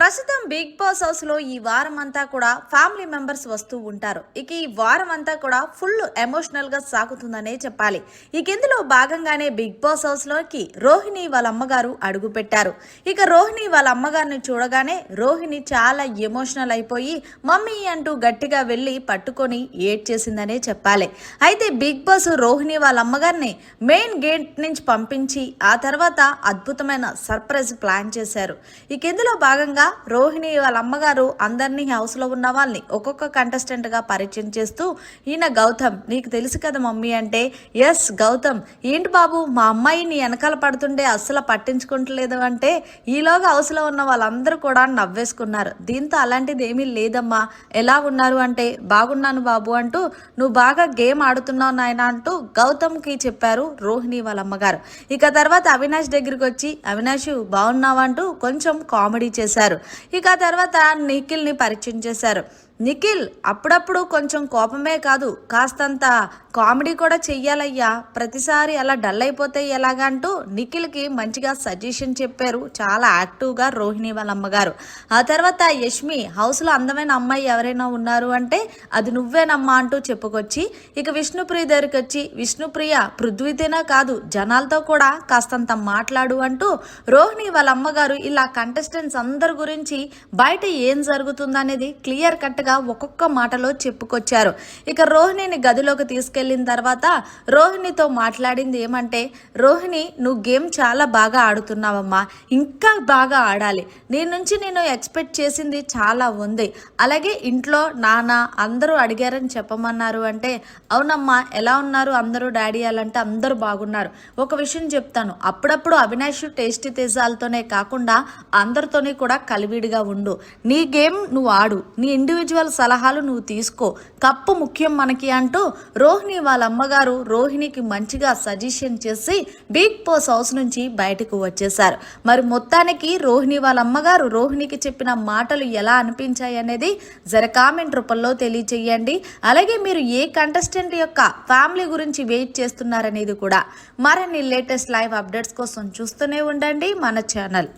ప్రస్తుతం big boss హౌస్లో ఈ వారం అంతా కూడా ఫ్యామిలీ మెంబర్స్ వస్తూ ఉంటారు. ఇక ఈ వారం అంతా కూడా ఫుల్ ఎమోషనల్గా సాగుతుందనే చెప్పాలి. ఇక ఇందులో భాగంగానే బిగ్ బాస్ హౌస్లోకి రోహిణి వాళ్ళ అమ్మగారు అడుగు పెట్టారు ఇక రోహిణి వాళ్ళ అమ్మగారిని చూడగానే రోహిణి చాలా ఎమోషనల్ అయిపోయి మమ్మీ అంటూ గట్టిగా వెళ్ళి పట్టుకొని ఏడ్ చేసిందనే చెప్పాలి. అయితే బిగ్ బాస్ రోహిణి వాళ్ళ అమ్మగారిని మెయిన్ గేట్ నుంచి పంపించి ఆ తర్వాత అద్భుతమైన సర్ప్రైజ్ ప్లాన్ చేశారు. ఇక ఇందులో భాగంగా రోహిణి వాళ్ళ అమ్మగారు అందరినీ హౌస్లో ఉన్న వాళ్ళని ఒక్కొక్క కంటెస్టెంట్గా పరిచయం చేస్తూ ఈయన గౌతమ్ నీకు తెలుసు కదా మమ్మీ అంటే? ఎస్ గౌతమ్. ఏంటి బాబు మా అమ్మాయి నీ వెనకాల పడుతుండే అస్సలు పట్టించుకుంటలేదు అంటే ఈలోగా హౌస్లో ఉన్న వాళ్ళందరూ కూడా నవ్వేసుకున్నారు. దీంతో అలాంటిది ఏమీ లేదమ్మా. ఎలా ఉన్నారు అంటే బాగున్నాను బాబు అంటూ నువ్వు బాగా గేమ్ ఆడుతున్నావు నాయన అంటూ గౌతమ్కి చెప్పారు రోహిణి వాళ్ళ అమ్మగారు. ఇక తర్వాత అవినాష్ దగ్గరికి వచ్చి అవినాష్ బాగున్నావంటూ కొంచెం కామెడీ చేశారు. ఇక తర్వాత తర్వాత నిఖిల్ని పరిచయం చేశారు. నిఖిల్ అప్పుడప్పుడు కొంచెం కోపమే కాదు. కాస్తంత కామెడీ కూడా చెయ్యాలయ్యా. ప్రతిసారి అలా డల్ అయిపోతే ఎలాగంటూ నిఖిల్కి మంచిగా సజెషన్ చెప్పారు చాలా యాక్టివ్గా రోహిణి వాళ్ళ అమ్మగారు ఆ తర్వాత యష్మి హౌస్లో అందమైన అమ్మాయి ఎవరైనా ఉన్నారు అంటే అది నువ్వేనమ్మా అంటూ చెప్పుకొచ్చి ఇక విష్ణుప్రియ దగ్గరికి వచ్చి విష్ణుప్రియ పృథ్వీతేనా కాదు జనాలతో కూడా కాస్తంత మాట్లాడు అంటూ రోహిణి వాళ్ళ అమ్మగారు ఇలా కంటెస్టెంట్స్ అందరి గురించి బయట ఏం జరుగుతుందనేది క్లియర్ కట్గా ఒక్కొక్క మాటలో చెప్పుకొచ్చారు. ఇక రోహిణిని గదిలోకి తీసుకెళ్ళిన తర్వాత రోహిణితో మాట్లాడింది ఏమంటే రోహిణి నువ్వు గేమ్ చాలా బాగా ఆడుతున్నావమ్మా. ఇంకా బాగా ఆడాలి. నీ నుంచి నేను ఎక్స్పెక్ట్ చేసింది చాలా ఉంది. అలాగే ఇంట్లో నాన్న అందరూ అడిగారని చెప్పమన్నారు అంటే అవునమ్మా ఎలా ఉన్నారు? అందరూ డాడీ అలాంటే అందరూ బాగున్నారు. ఒక విషయం చెప్తాను. అప్పుడప్పుడు అవినాష్ టేస్టీ తేజాలతోనే కాకుండా అందరితోనే కూడా కలివిడిగా ఉండు. నీ గేమ్ నువ్వు ఆడు. నీ ఇండివిజువల్ సలహాలు నువ్వు తీసుకో. కప్పు ముఖ్యం మనకి అంటూ రోహిణి వాళ్ళ అమ్మగారు రోహిణికి మంచిగా సజెషన్ చేసి బిగ్ బాస్ హౌస్ నుంచి బయటకు వచ్చేశారు. మరి మొత్తానికి రోహిణి వాళ్ళ అమ్మగారు రోహిణికి చెప్పిన మాటలు ఎలా అనిపించాయి అనేది జర కామెంట్ రూపంలో తెలియచేయండి. అలాగే మీరు ఏ కంటెస్టెంట్ యొక్క ఫ్యామిలీ గురించి వెయిట్ చేస్తున్నారనేది కూడా మరిన్ని లేటెస్ట్ లైవ్ అప్డేట్స్ కోసం చూస్తూనే ఉండండి మన ఛానల్